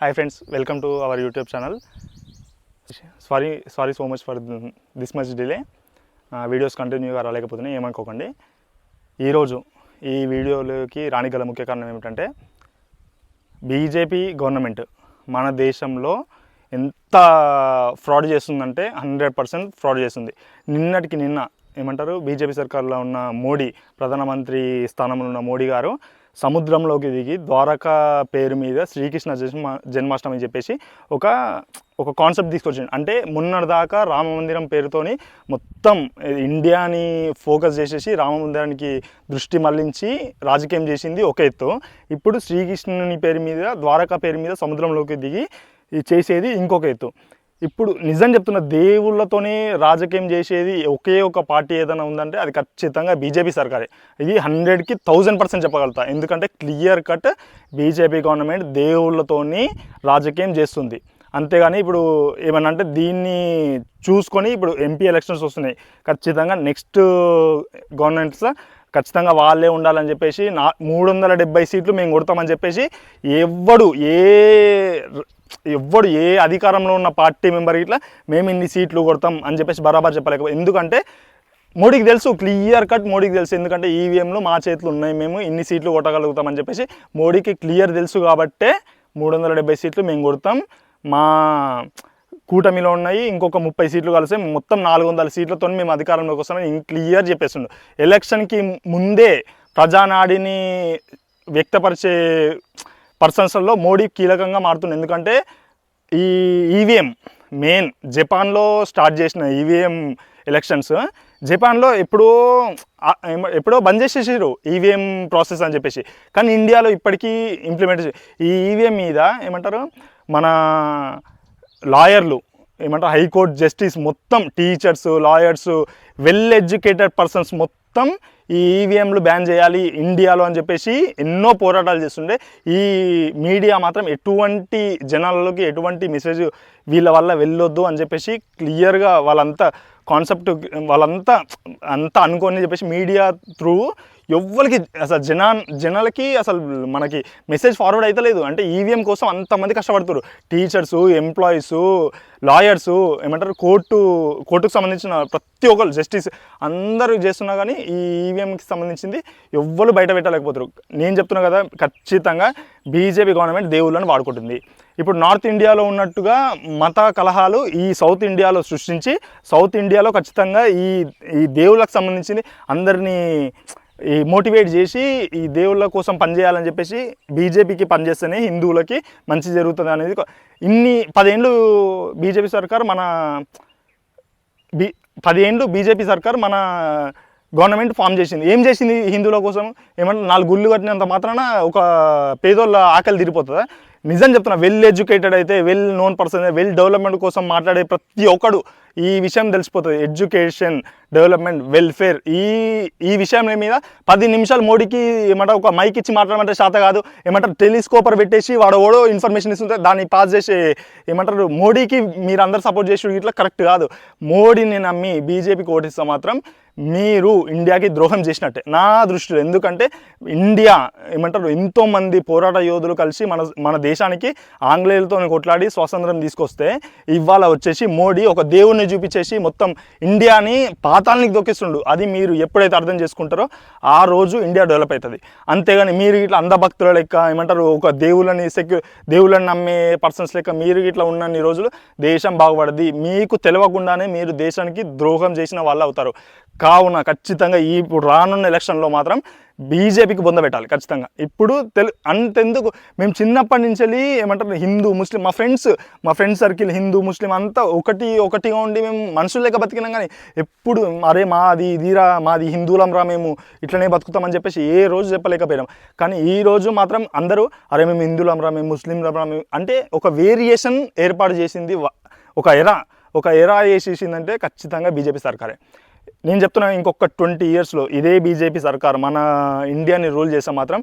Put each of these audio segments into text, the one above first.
Hi friends welcome to our YouTube channel sorry sorry so much for this much delay videos కంటిన్యూగా రాలేకపోతున్నాయి ఏమనుకోకండి. ఈరోజు ఈ వీడియోలోకి రానిగల ముఖ్య కారణం ఏమిటంటే బీజేపీ గవర్నమెంట్ మన దేశంలో ఎంత ఫ్రాడ్ చేస్తుందంటే హండ్రెడ్ పర్సెంట్ ఫ్రాడ్ చేస్తుంది. నిన్నటికి నిన్న ఏమంటారు బీజేపీ సర్కార్లో ఉన్న మోడీ ప్రధానమంత్రి స్థానంలో ఉన్న మోడీ గారు సముద్రంలోకి దిగి ద్వారకా పేరు మీద శ్రీకృష్ణ జన్మ జన్మాష్టమి చెప్పేసి ఒక ఒక కాన్సెప్ట్ తీసుకొచ్చింది అంటే మొన్నటిదాకా రామ మందిరం పేరుతోని మొత్తం ఇండియాని ఫోకస్ చేసేసి రామ మందిరానికి దృష్టి మళ్ళించి రాజకీయం చేసింది ఒక ఎత్తు. ఇప్పుడు శ్రీకృష్ణుని పేరు మీద ద్వారకా పేరు మీద సముద్రంలోకి దిగి చేసేది ఇంకొక ఎత్తు. ఇప్పుడు నిజం చెప్తున్న దేవుళ్ళతోనే రాజకీయం చేసేది ఒకే ఒక పార్టీ ఏదైనా ఉందంటే అది ఖచ్చితంగా బీజేపీ సర్కారే. ఇది హండ్రెడ్కి థౌజండ్ పర్సెంట్ చెప్పగలుగుతా. ఎందుకంటే క్లియర్ కట్ బీజేపీ గవర్నమెంట్ దేవుళ్ళతోని రాజకీయం చేస్తుంది. అంతేగాని ఇప్పుడు ఏమన్నా అంటే దీన్ని చూసుకొని ఇప్పుడు ఎంపీ ఎలక్షన్స్ వస్తున్నాయి. ఖచ్చితంగా నెక్స్ట్ గవర్నమెంట్స్ ఖచ్చితంగా వాళ్ళే ఉండాలని చెప్పేసి నా మూడు వందల డెబ్బై సీట్లు మేము కొడతామని చెప్పేసి ఎవ్వడు ఏ ఎవ్వడు ఏ అధికారంలో ఉన్న పార్టీ మెంబర్ ఇట్లా మేము ఇన్ని సీట్లు కొడతాం అని చెప్పేసి బరాబర్ చెప్పలేక ఎందుకంటే మోడీకి తెలుసు క్లియర్ కట్ మోడీకి తెలుసు. ఎందుకంటే ఈవీఎంలో మా చేతులు ఉన్నాయి మేము ఇన్ని సీట్లు కొట్టగలుగుతామని చెప్పేసి మోడీకి క్లియర్ తెలుసు కాబట్టే మూడు వందల డెబ్బై సీట్లు మేము కొడతాం. మా కూటమిలో ఉన్నాయి ఇంకొక ముప్పై సీట్లు కలిసి మొత్తం నాలుగు వందల సీట్లతో మేము అధికారంలోకి వస్తామని క్లియర్ చెప్పేస్తుండు ఎలక్షన్కి ముందే ప్రజానాడిని వ్యక్తపరిచే పర్సన్స్లో మోడీ కీలకంగా మారుతుంది ఎందుకంటే ఈ ఈవీఎం మెయిన్ జపాన్లో స్టార్ట్ చేసిన ఈవీఎం ఎలక్షన్స్ జపాన్లో ఎప్పుడో ఎప్పుడో బంద్ చేసేసారు ఈవీఎం ప్రాసెస్ అని చెప్పేసి. కానీ ఇండియాలో ఇప్పటికీ ఇంప్లిమెంట్ ఈ ఈవీఎం మీద ఏమంటారు మన లాయర్లు ఏమంటారు హైకోర్టు జస్టిస్ మొత్తం teachers lawyers well educated persons మొత్తం ఈ ఈవీఎంలు బ్యాన్ చేయాలి ఇండియాలో అని చెప్పేసి ఎన్నో పోరాటాలు చేస్తుండే. ఈ మీడియా మాత్రం ఎటువంటి జనాలలోకి ఎటువంటి మెసేజ్ వీళ్ళ వల్ల వెళ్ళొద్దు అని చెప్పేసి క్లియర్గా వాళ్ళంతా కాన్సెప్ట్ వాళ్ళంతా అంతా అనుకోని చెప్పేసి మీడియా త్రూ ఎవ్వరికి అసలు జనా జనాలకి అసలు మనకి మెసేజ్ ఫార్వర్డ్ అవుతలేదు అంటే ఈవీఎం కోసం అంతమంది కష్టపడుతున్నారు టీచర్స్ ఎంప్లాయీస్ లాయర్స్ ఏమంటారు? కోర్టు కోర్టుకు సంబంధించిన ప్రతి ఒక్కరు జస్టిస్ అందరూ చేస్తున్నా కానీ ఈ ఈవీఎంకి సంబంధించింది ఎవ్వరు బయట పెట్టలేకపోతారు నేను చెప్తున్నా కదా ఖచ్చితంగా బీజేపీ గవర్నమెంట్ దేవుళ్ళని వాడుకుంటుంది. ఇప్పుడు నార్త్ ఇండియాలో ఉన్నట్టుగా మత కలహాలు ఈ సౌత్ ఇండియాలో సృష్టించి సౌత్ ఇండియాలో ఖచ్చితంగా ఈ ఈ దేవుళ్ళకి సంబంధించింది అందరినీ ఈ మోటివేట్ చేసి ఈ దేవుళ్ళ కోసం పనిచేయాలని చెప్పేసి బీజేపీకి పనిచేస్తేనే హిందువులకి మంచి జరుగుతుంది అనేది ఇన్ని పదేళ్ళు బీజేపీ సర్కార్ మన బీ పదేళ్ళు బీజేపీ సర్కార్ మన గవర్నమెంట్ ఫామ్ చేసింది. ఏం చేసింది హిందువుల కోసం? ఏమంటే నాలుగు గుళ్ళు కట్టినంత మాత్రాన ఒక పేదోళ్ళ ఆకలి తీరిపోతుందా? నిజం చెప్తున్నా వెల్ ఎడ్యుకేటెడ్ అయితే well known person well development కోసం మాట్లాడే ప్రతి ఒక్కడు ఈ విషయం తెలిసిపోతుంది. ఎడ్యుకేషన్ డెవలప్మెంట్ వెల్ఫేర్ ఈ ఈ విషయం మీద పది నిమిషాలు మోడీకి ఏమంటారు ఒక మైక్ ఇచ్చి మాట్లాడమంటే శాత కాదు. ఏమంటారు టెలిస్కోపర్ పెట్టేసి వాడు ఓడో ఇన్ఫర్మేషన్ ఇస్తుంటే దాన్ని పాస్ చేసి ఏమంటారు మోడీకి మీరు అందరు సపోర్ట్ చేసి ఇట్లా కరెక్ట్ కాదు. మోడీని నమ్మి బీజేపీకి ఓటిస్తే మాత్రం మీరు ఇండియాకి ద్రోహం చేసినట్టే. నా దృష్టిలో. ఎందుకంటే ఇండియా ఏమంటారు ఎంతోమంది పోరాట యోధులు కలిసి మన మన దేశం దేశానికి ఆంగ్లేయులతో కొట్లాడి స్వాతంత్రం తీసుకొస్తే ఇవాళ వచ్చేసి మోడీ ఒక దేవుణ్ణి చూపించేసి మొత్తం ఇండియాని పాతాలనికి దొక్కిస్తుండు. అది మీరు ఎప్పుడైతే అర్థం చేసుకుంటారో ఆ రోజు ఇండియా డెవలప్ అవుతుంది. అంతేగాని మీరు ఇట్లా అంధభక్తుల లెక్క ఏమంటారు ఒక దేవుళ్ళని సెక్యూ దేవుళ్ళని నమ్మే పర్సన్స్ లెక్క మీరు ఇట్లా ఉన్నన్ని రోజులు దేశం బాగుపడది. మీకు తెలియకుండానే మీరు దేశానికి ద్రోహం చేసిన వాళ్ళు అవుతారు. కావున ఖచ్చితంగా ఈ ఇప్పుడు రానున్న ఎలక్షన్లో మాత్రం బీజేపీకి బొంద పెట్టాలి ఖచ్చితంగా. ఇప్పుడు తెలు అంతెందుకు? మేము చిన్నప్పటి నుంచి వెళ్ళి ఏమంటారు హిందూ ముస్లిం మా ఫ్రెండ్స్ మా ఫ్రెండ్ సర్కిల్ హిందూ ముస్లిం అంతా ఒకటి ఒకటిగా ఉండి మేము మనుషులు లెక్క బతికినాం కానీ ఎప్పుడు అరే మాది ఇదిరా మాది హిందువులం రా మేము ఇట్లనే బతుకుతామని చెప్పేసి ఏ రోజు చెప్పలేకపోయినాం. కానీ ఈ రోజు మాత్రం అందరూ అరే మేము హిందువులం రా మేము ముస్లిం రా మేము అంటే ఒక వేరియేషన్ ఏర్పాటు చేసింది ఒక ఎరా ఒక ఎరా వేసేసిందంటే ఖచ్చితంగా బీజేపీ సర్కారే. నేను చెప్తున్నా ఇంకొక ట్వంటీ ఇయర్స్లో ఇదే బీజేపీ సర్కార్ మన ఇండియాని రూల్ చేస్తే మాత్రం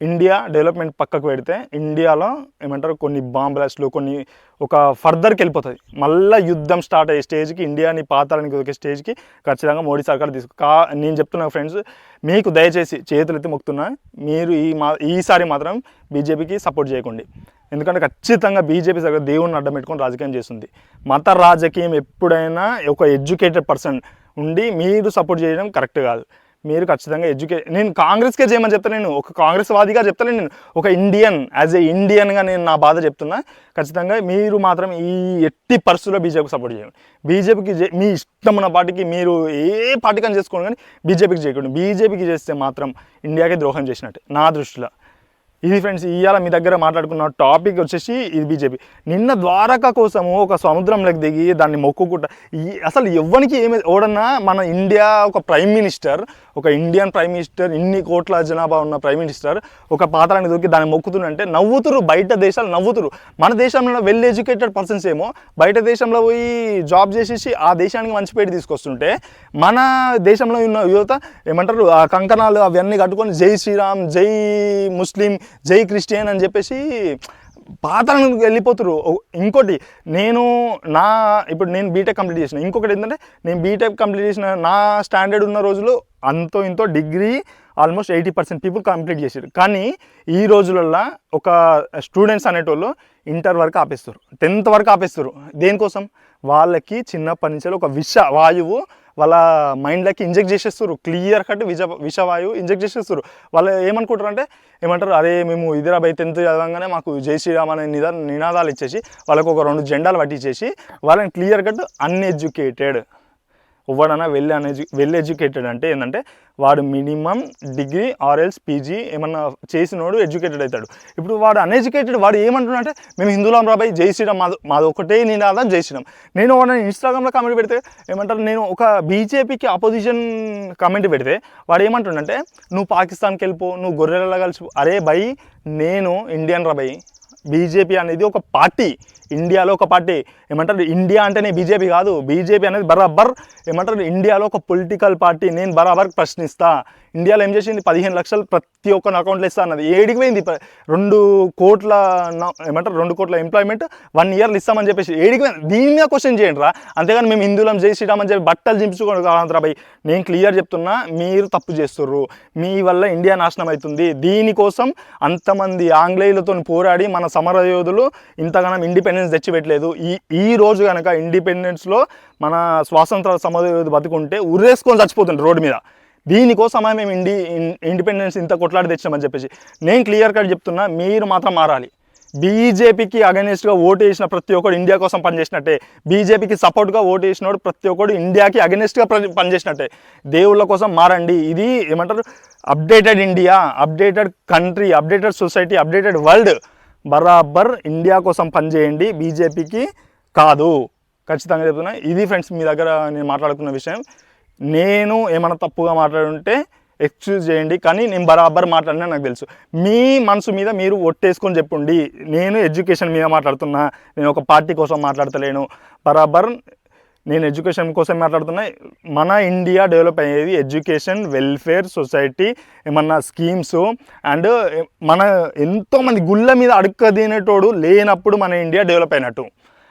ఇండియా డెవలప్మెంట్ పక్కకు పెడితే ఇండియాలో ఏమంటారు కొన్ని బాంబ్ బ్లాస్ట్లు కొన్ని ఒక ఫర్దర్కి వెళ్ళిపోతుంది మళ్ళీ యుద్ధం స్టార్ట్ అయ్యే స్టేజ్కి ఇండియాని పాతాలని ఒక స్టేజ్కి ఖచ్చితంగా మోడీ సర్కార్ తీసుకు కా నేను చెప్తున్నా ఫ్రెండ్స్ మీకు దయచేసి చేతులు ఎత్తి మొక్కుతున్నా మీరు ఈ మా ఈసారి మాత్రం బీజేపీకి సపోర్ట్ చేయకండి. ఎందుకంటే ఖచ్చితంగా బీజేపీ దగ్గర దేవుడిని అడ్డం పెట్టుకొని రాజకీయం చేస్తుంది. మత రాజకీయం ఎప్పుడైనా ఒక ఎడ్యుకేటెడ్ పర్సన్ ఉండి మీరు సపోర్ట్ చేయడం కరెక్ట్ కాదు. మీరు ఖచ్చితంగా ఎడ్యుకే నేను కాంగ్రెస్కే చేయమని చెప్తాను నేను. ఒక కాంగ్రెస్ వాదిగా చెప్తాను నేను. ఒక ఇండియన్ యాజ్ ఏ ఇండియన్గా నేను నా బాధ చెప్తున్నా. ఖచ్చితంగా మీరు మాత్రం ఈ ఎట్టి పరిస్థితుల్లో బీజేపీకి సపోర్ట్ చేయండి. బీజేపీకి మీ ఇష్టం ఉన్న పార్టీకి మీరు ఏ పార్టీకి చేసుకోండి కానీ బీజేపీకి చేయకండి. బీజేపీకి చేస్తే మాత్రం ఇండియాకే ద్రోహం చేసినట్టు. నా దృష్టిలో. ఇది ఫ్రెండ్స్ ఇవాళ మీ దగ్గర మాట్లాడుకున్న టాపిక్ వచ్చేసి ఇది బీజేపీ. నిన్న ద్వారక కోసము ఒక సముద్రంలోకి దిగి దాన్ని మొక్కుకుంటా. ఈ అసలు ఎవ్వనికి ఏమి ఓడన్నా మన ఇండియా ఒక ప్రైమ్ మినిస్టర్ ఒక ఇండియన్ ప్రైమ్ మినిస్టర్ ఇన్ని కోట్ల జనాభా ఉన్న ప్రైమ్ మినిస్టర్ ఒక పాత్రని దొరికి దాన్ని మొక్కుతుందంటే నవ్వుతురు బయట దేశాలు నవ్వుతురు. మన దేశంలో వెల్ ఎడ్యుకేటెడ్ పర్సన్స్ ఏమో బయట దేశంలో పోయి జాబ్ చేసేసి ఆ దేశానికి మంచి పేరు తీసుకొస్తుంటే మన దేశంలో ఉన్న యువత ఏమంటారు ఆ కంకణాలు అవన్నీ కట్టుకొని జై శ్రీరామ్ జై ముస్లిం జై క్రిస్టియన్ అని చెప్పేసి పాత్రను వెళ్ళిపోతురు ఓ- ఇంకోటి నేను నా ఇప్పుడు నేను బీటెక్ కంప్లీట్ చేసిన. ఇంకొకటి ఏంటంటే నేను బీటెక్ కంప్లీట్ చేసిన నా స్టాండర్డ్ ఉన్న రోజులు అంతో ఇంతో degree almost eighty percent people complete చేసారు కానీ ఈ రోజులల్లో ఒక స్టూడెంట్స్ అనేటోళ్ళు ఇంటర్ వరకు ఆపేస్తారు టెన్త్ వరకు ఆపేస్తారు దేనికోసం? వాళ్ళకి చిన్నప్పటి నుంచి ఒక విష వాయువు వాళ్ళ మైండ్లోకి ఇంజెక్ట్ చేసేస్తారు క్లియర్ కట్ విష విషవాయువు ఇంజెక్ట్ చేసేస్తారు వాళ్ళు ఏమనుకుంటారు అంటే ఏమంటారు అరే మేము ఇదిరా టెన్త్ చదవగానే మాకు జై శ్రీరామ్ అనే నిదా నినాదాలు ఇచ్చేసి వాళ్ళకు ఒక రెండు జెండాలు పట్టించేసి వాళ్ళని క్లియర్ కట్ అన్ఎడ్యుకేటెడ్ ఎవడన్నా వెల్ అనేజు వెల్ ఎడ్యుకేటెడ్ అంటే ఏంటంటే వాడు మినిమం డిగ్రీ ఆర్ఎల్స్ పీజీ ఏమన్నా చేసినోడు ఎడ్యుకేటెడ్ అవుతాడు. ఇప్పుడు వాడు అన్ఎడ్యుకేటెడ్ వాడు ఏమంటున్నాడంటే మేము హిందువులం రాబాయి జై శ్రీరామ్ మాది మాది ఒకటే నినాదం జై శ్రీరామ్. నేను వాడిని ఇన్స్టాగ్రామ్లో కామెంట్ పెడితే ఏమంటారు నేను ఒక బీజేపీకి అపోజిషన్ కామెంట్ పెడితే వాడు ఏమంటుండంటే నువ్వు పాకిస్తాన్కి వెళ్ళిపో నువ్వు గొర్రెలలో కలిసి అరే బై నేను ఇండియన్ రాబాయి బీజేపీ అనేది ఒక పార్టీ. ఇండియాలో ఒక పార్టీ ఏమంటారు? ఇండియా అంటేనే బీజేపీ కాదు. బీజేపీ అనేది బరాబర్ ఏమంటారు? ఇండియాలో ఒక పొలిటికల్ పార్టీ నేను బరాబర్ ప్రశ్నిస్తా. ఇండియాలో ఏం చేసింది? పదిహేను లక్షలు ప్రతి ఒక్కరి అకౌంట్లో ఇస్తా అన్నది. ఏడికి పోయింది? రెండు కోట్ల ఏమంటారు? రెండు కోట్ల ఎంప్లాయ్మెంట్ వన్ ఇయర్లు ఇస్తామని చెప్పేసి ఏడికి దీని మీద క్వశ్చన్ చేయండి రా అంతేగాని మేము హిందువులం జై చెప్పి బట్టలు చింపుకోండి కాంతరాబాయ్ నేను క్లియర్ చెప్తున్నా మీరు తప్పు చేస్తుర్రు. మీ వల్ల ఇండియా నాశనం అవుతుంది దీనికోసం అంతమంది ఆంగ్లేయులతో పోరాడి మన సమర యోధులు ఇంతగానం ఇండిపెండెన్స్ తెచ్చిపెట్టలేదు. ఈ ఈ రోజు కనుక ఇండిపెండెన్స్లో మన స్వాతంత్ర సమర బతుకుంటే ఉరేసుకొని చచ్చిపోతుంది రోడ్డు మీద. దీనికోసమే మేము ఇండి ఇండిపెండెన్స్ ఇంత కొట్లాడి తెచ్చామని చెప్పేసి. నేను క్లియర్ కట్ చెప్తున్నా మీరు మాత్రం మారాలి. బీజేపీకి అగెనిస్ట్గా ఓటు వేసిన ప్రతి ఒక్కడు ఇండియా కోసం పనిచేసినట్టే. బీజేపీకి సపోర్ట్గా ఓటు వేసినోడు ప్రతి ఒక్కడు ఇండియాకి అగెనిస్ట్గా పనిచేసినట్టే. దేవుళ్ళ కోసం మారండి. ఇది ఏమంటారు? Updated India updated country updated society updated world బరాబర్ ఇండియా కోసం పనిచేయండి బీజేపీకి కాదు. ఖచ్చితంగా చెప్తున్నా ఇది ఫ్రెండ్స్ మీ దగ్గర నేను మాట్లాడుకున్న విషయం. నేను ఏమైనా తప్పుగా మాట్లాడుంటే ఎక్స్క్యూజ్ చేయండి కానీ నేను బరాబర్ మాట్లాడినా నాకు తెలుసు. మీ మనసు మీద మీరు ఒట్టేసుకొని చెప్పండి. నేను ఎడ్యుకేషన్ మీద మాట్లాడుతున్నా నేను ఒక పార్టీ కోసం మాట్లాడతలేను. బరాబర్ నేను ఎడ్యుకేషన్ కోసం మాట్లాడుతున్నా మన ఇండియా డెవలప్ అయ్యేది ఎడ్యుకేషన్ వెల్ఫేర్ సొసైటీ ఏమన్నా స్కీమ్స్ అండ్ మన ఎంతోమంది గుళ్ళ మీద అడుక్క తినేటోడు లేనప్పుడు మన ఇండియా డెవలప్ అయినట్టు.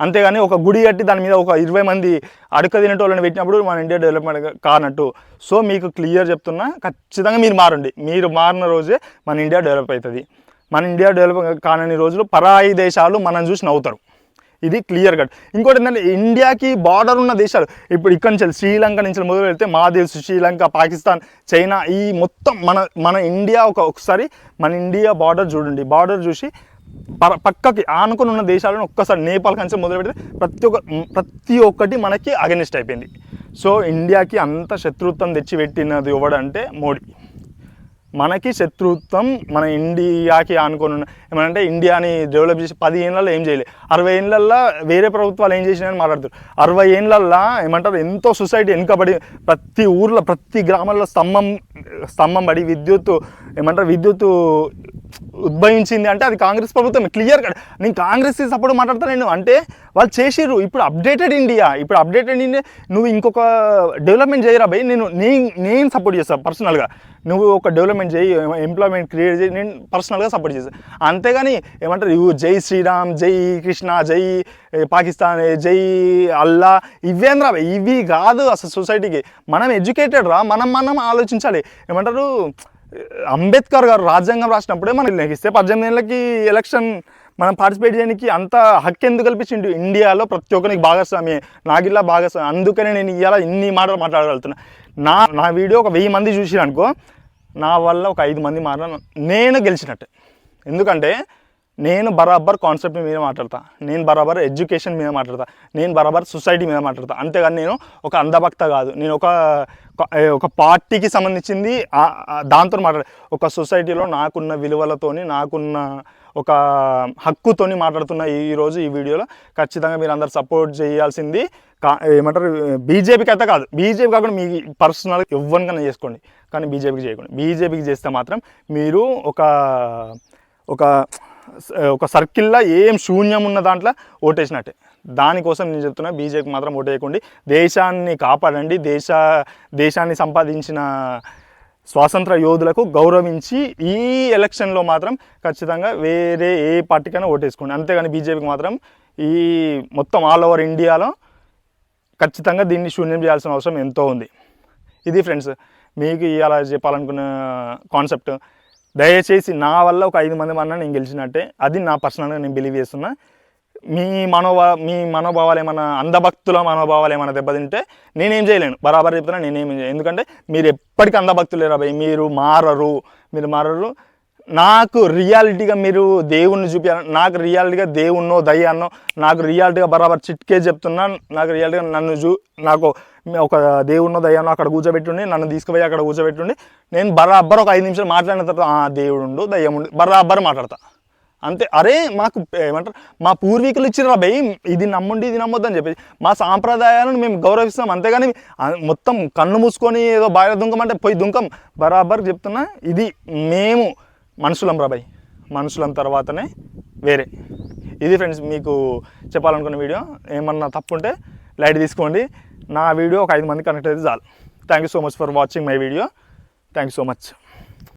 అంతేగాని ఒక గుడి కట్టి దాని మీద ఒక ఇరవై మంది అడుక తినేటోళ్ళని పెట్టినప్పుడు మన ఇండియా డెవలప్మెంట్ కానట్టు. సో మీకు క్లియర్ చెప్తున్నా ఖచ్చితంగా మీరు మారండి. మీరు మారిన రోజే మన ఇండియా డెవలప్ అవుతుంది. మన ఇండియా డెవలప్ కానని రోజులు పరాయి దేశాలు మనం చూసి నవ్వుతారు. ఇది క్లియర్ కట్ ఇంకోటి ఏంటంటే ఇండియాకి బార్డర్ ఉన్న దేశాలు ఇప్పుడు ఇక్కడ నుంచి శ్రీలంక నుంచి మొదలు వెళ్తే మాదేవ్స్ శ్రీలంక పాకిస్తాన్ చైనా ఈ మొత్తం మన మన ఇండియా ఒక ఒకసారి మన ఇండియా బార్డర్ చూడండి. బార్డర్ చూసి పర పక్కకి ఆనుకుని ఉన్న దేశాలను ఒక్కసారి నేపాల్ కంచె మొదలు పెడితే ప్రతి ఒక్క ప్రతి ఒక్కటి మనకి అగెనిస్ట్ అయిపోయింది. సో ఇండియాకి అంత శత్రుత్వం తెచ్చిపెట్టినది ఎవడంటే మోడీ. మనకి శత్రుత్వం మన ఇండియాకి ఆనుకొని ఉన్న ఏమంటే ఇండియాని డెవలప్ చేసి పది ఏళ్ళల్లో ఏం చేయలేదు అరవై ఏళ్ళల్లో వేరే ప్రభుత్వాలు ఏం చేసినాయని మాట్లాడుతారు అరవై ఏళ్ళల్లో ఏమంటారు ఎంతో సొసైటీ వెనుకబడి ప్రతి ఊర్లో ప్రతి గ్రామాల్లో స్తంభం స్తంభం పడి విద్యుత్ ఏమంటారు విద్యుత్ ఉద్భవించింది అంటే అది కాంగ్రెస్ ప్రభుత్వం క్లియర్ కట్ నేను కాంగ్రెస్ సపోర్ట్ మాట్లాడతాను నేను. అంటే వాళ్ళు చేసిర్రు. ఇప్పుడు అప్డేటెడ్ ఇండియా ఇప్పుడు అప్డేటెడ్ ఇండియా నువ్వు ఇంకొక డెవలప్మెంట్ చేయరా భయ్? నేను నేను నేను సపోర్ట్ చేస్తాను పర్సనల్గా నువ్వు ఒక డెవలప్మెంట్ చేయి ఎంప్లాయ్మెంట్ క్రియేట్ చేయి నేను పర్సనల్గా సపోర్ట్ చేస్తాను అంత అంతేగాని ఏమంటారు ఇవి జై శ్రీరామ్ జై కృష్ణ జై పాకిస్తాన్ జై అల్లా ఇవేంద్రా ఇవి కాదు అసలు సొసైటీకి. మనం ఎడ్యుకేటెడ్ రా మనం మనం ఆలోచించాలి. ఏమంటారు అంబేద్కర్ గారు రాజ్యాంగం రాసినప్పుడే మనకి ఇస్తే పద్దెనిమిది ఏళ్ళకి ఎలక్షన్ మనం పార్టిసిపేట్ చేయడానికి అంత హక్కు ఎందుకు కల్పించిండు? ఇండియాలో ప్రతి ఒక్కరికి భాగస్వామి నాగిల్లా భాగస్వామి అందుకనే నేను ఇవాళ ఇన్ని మాటలు మాట్లాడగలుగుతున్నా. నా నా వీడియో ఒక వెయ్యి మంది చూసిరనుకో నా వల్ల ఒక ఐదు మంది మాట్లాడ నేను గెలిచినట్టే. ఎందుకంటే నేను బరాబర్ కాన్సెప్ట్ మీద మాట్లాడతా నేను బరాబర్ ఎడ్యుకేషన్ మీద మాట్లాడతా నేను బరాబర్ సొసైటీ మీద మాట్లాడతా. అంతేగాని నేను ఒక అంధభక్త కాదు. నేను ఒక ఒక పార్టీకి సంబంధించింది దాంతో మాట్లాడ ఒక సొసైటీలో నాకున్న విలువలతోని నాకున్న ఒక హక్కుతోని మాట్లాడుతున్న ఈరోజు ఈ వీడియోలో ఖచ్చితంగా మీరు అందరు సపోర్ట్ చేయాల్సింది కా ఏమంటారు బీజేపీకి అయితే కాదు. బీజేపీ కాకుండా మీ పర్సనల్ ఎవరికైనా చేసుకోండి. కానీ బీజేపీకి చేయకండి. బీజేపీకి చేస్తే మాత్రం మీరు ఒక ఒక ఒక సర్కిల్లో ఏం శూన్యం ఉన్న దాంట్లో ఓటేసినట్టే. దానికోసం నేను చెప్తున్నా బీజేపీ మాత్రం ఓటేయకండి దేశాన్ని కాపాడండి. దేశ దేశాన్ని సంపాదించిన స్వాతంత్ర యోధులకు గౌరవించి ఈ ఎలక్షన్లో మాత్రం ఖచ్చితంగా వేరే ఏ పార్టీకైనా ఓటేసుకోండి. అంతేగాని బీజేపీకి మాత్రం ఈ మొత్తం ఆల్ ఓవర్ ఇండియాలో ఖచ్చితంగా దీన్ని శూన్యం చేయాల్సిన అవసరం ఎంతో ఉంది. ఇది ఫ్రెండ్స్ మీకు ఇవాళ చెప్పాలనుకున్న కాన్సెప్ట్. దయచేసి నా వల్ల ఒక ఐదు మంది మన నేను గెలిచినట్టే. అది నా పర్సనల్గా నేను బిలీవ్ చేస్తున్నా. మీ మనోభా మీ మనోభావాలు ఏమైనా అంధభక్తుల మనోభావాలు ఏమైనా దెబ్బతింటే నేనేం చేయలేను. బరాబర్ చెప్తున్నా నేనేం చేయను. ఎందుకంటే మీరు ఎప్పటికీ అంధభక్తులు రాబాయి మీరు మారరు. మీరు మారరు. నాకు రియాలిటీగా మీరు దేవుణ్ణి చూపించాలి నాకు రియాలిటీగా దేవుణ్ణో దయ్యాన్నో నాకు రియాలిటీగా బరాబర్ చిట్కే చెప్తున్నా. నాకు రియాలిటీగా నన్ను చూ నాకు ఒక దేవుణ్ణో దయ్యాన్నో అక్కడ కూర్చోబెట్టుండి నన్ను తీసుకుపోయి అక్కడ కూర్చోబెట్టుండి నేను బరాబర్ ఒక ఐదు నిమిషాలు మాట్లాడిన తర్వాత ఆ దేవుడు ఉండు బరాబర్ మాట్లాడతా. అంతే. అరే మాకు ఏమంటారు మా పూర్వీకులు ఇచ్చిన భయ్ ఇది నమ్ముండి ఇది నమ్మొద్దని చెప్పేసి మా సాంప్రదాయాలను మేము గౌరవిస్తాం అంతేగాని మొత్తం కన్ను మూసుకొని ఏదో బాగా దుంకమంటే పోయి దుంకం. బరాబర్ చెప్తున్నా ఇది మేము మనుషులం రాబాయ్ మనుషులం తర్వాతనే వేరే. ఇది ఫ్రెండ్స్ మీకు చెప్పాలనుకున్న వీడియో. ఏమన్నా తప్పు ఉంటే లైట్ తీసుకోండి. నా వీడియో ఒక ఐదు మంది కనెక్ట్ అయితే చాలు. Thank you so much for watching my video thank you so much